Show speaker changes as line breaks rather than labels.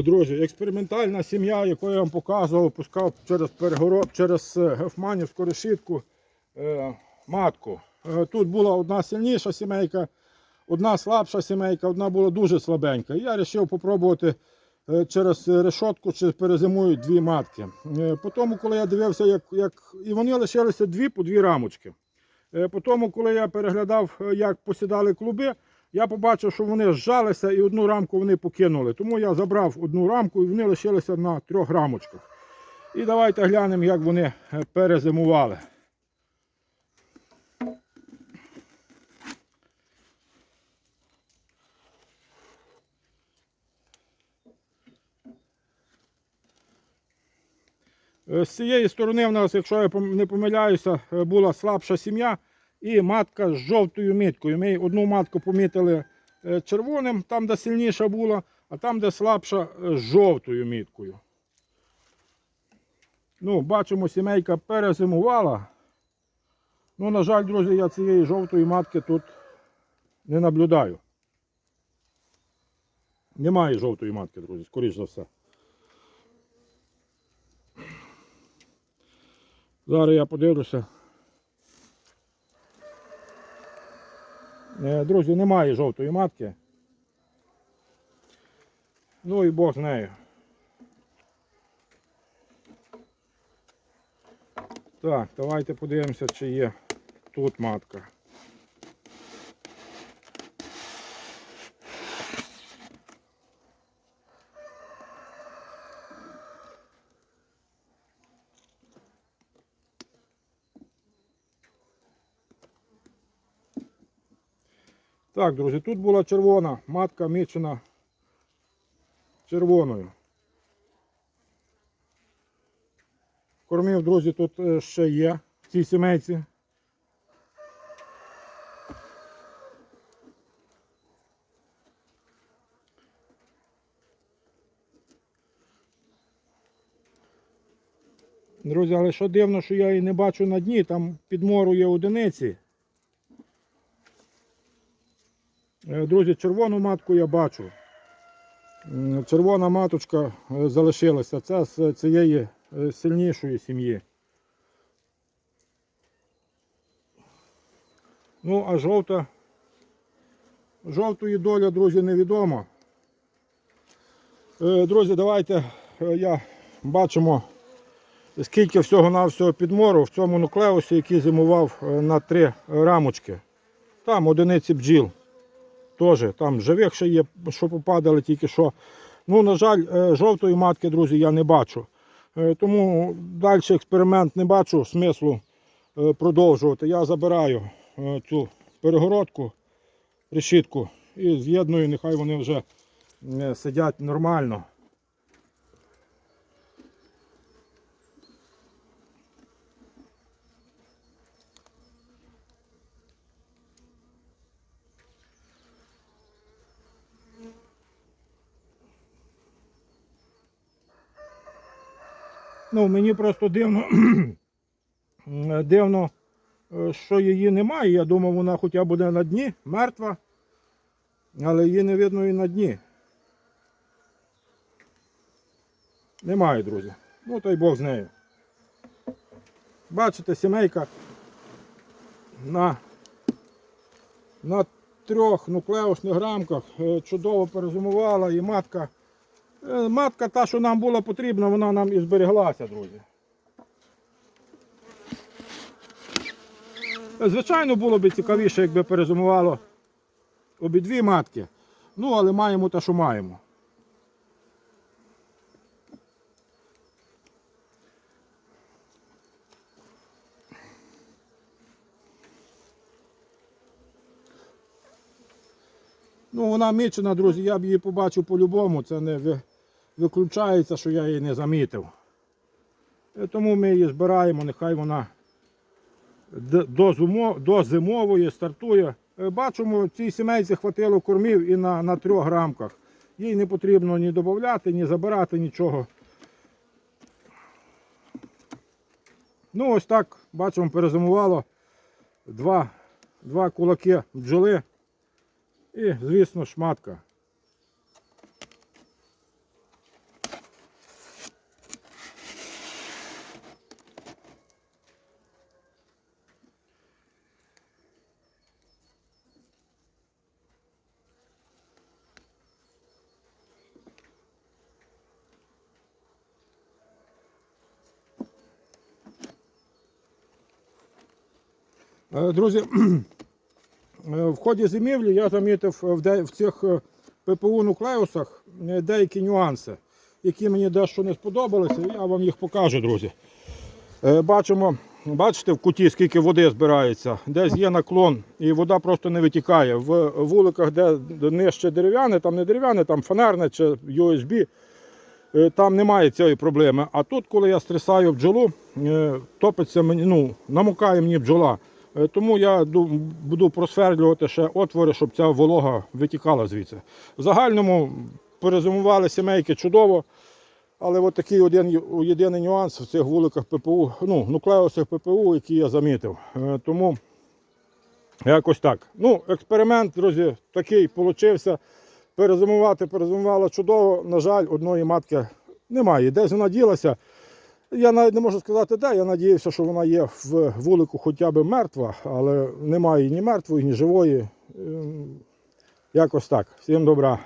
Друзі, експериментальна сім'я, яку я вам показував, пускав через перегород, через е, гефманівську решітку е, матку. Е, Тут була одна сильніша сімейка, одна слабша сімейка, одна була дуже слабенька. Я вирішив спробувати через решетку, чи перезимують дві матки. Е, По тому, коли я дивився, як, як... і вони лишилися дві по дві рамочки. Е, По тому, коли я переглядав, е, як посідали клуби, я побачив, що вони зжалися і одну рамку вони покинули. Тому я забрав одну рамку і вони лишилися на трьох рамочках. І давайте глянемо, як вони е, перезимували. Е, З цієї сторони в нас, якщо я не помиляюся, е, була слабша сім'я і матка з жовтою міткою. Ми одну матку помітили е, червоним, там, де сильніша була, а там, де слабша, е, з жовтою міткою. Ну, бачимо, сімейка перезимувала. Ну, на жаль, друзі, я цієї жовтої матки тут не наблюдаю. Немає жовтої матки, друзі, скоріш за все. Зараз я подивлюся. Друзі, немає жовтої матки. Ну і Бог з нею. Так, давайте подивимося, чи є тут матка. Так, друзі, тут була червона, матка мічена червоною. Кормів, друзі, тут е, ще є в цій сімейці. Друзі, але що дивно, що я її не бачу на дні, там підмору є одиниці. Е, Друзі, червону матку я бачу. Червона маточка е, залишилася. Це з цієї е, сильнішої сім'ї. Ну, а жовта. Жовтої доля, друзі, невідома. Е, Друзі, давайте е, я бачимо, скільки всього-навсього підмору в цьому нуклеусі, який зимував е, на три рамочки. Там одиниці бджіл. Теж там живих ще є, що попадали тільки що. Ну, на жаль, е, жовтої матки, друзі, я не бачу. Е, Тому далі експеримент не бачу смислу е, продовжувати. Я забираю цю перегородку, решітку і з'єдную, нехай вони вже сидять нормально. Ну, мені просто дивно, дивно, е, що її немає. Я думав, вона хоча буде на дні, мертва, але її не видно і на дні. Немає, друзі. Ну, й Бог з нею. Бачите, сімейка на, на трьох нуклеусних рамках е, чудово перезимувала і матка. Е, Матка та, що нам була потрібна, вона нам і збереглася, друзі. Звичайно, було б цікавіше, якби перезимувало обидві матки. Ну, але маємо те, що маємо. Ну, вона мічена, друзі, я б її побачив по-любому. Це не виключається, що я її не замітив. Е, Тому ми її збираємо, нехай вона до зимової стартує. Е, Бачимо, цій сімейці хватило кормів і на, на трьох рамках. Їй не потрібно ні додати, ні забирати нічого. Ну, ось так, бачимо, перезимувало два, два кулаки бджоли. І, звісно, шматка. Друзі, е, в ході зимівлі я замітив в, цих е, ППУ нуклеусах е, деякі нюанси, які мені дещо не сподобалися. Я вам їх покажу, друзі. Е, Бачимо, бачите в куті, скільки води збирається. Десь є наклон, і вода просто не витікає. В вуликах, де нижче дерев'яне, там не дерев'яне, там фанерне чи USB, е, там немає цієї проблеми. А тут, коли я стрясаю бджолу, е, топиться мені, ну, намокає мені бджола. Е, Тому я буду просверлювати ще отвори, щоб ця волога витікала звідси. В загальному перезимували сімейки чудово. Але от такий один єдиний нюанс в цих вуликах ППУ, ну, нуклеусах ППУ, які я замітив. Е, Тому якось так. Ну, експеримент, друзі, такий получився. Перезимувати перезимувала чудово. На жаль, одної матки немає. Десь вона ділася. Я навіть не можу сказати, де. Я надіявся, що вона є в вулику хоча б мертва, але немає ні мертвої, ні живої. Ем, Якось так. Всім добра.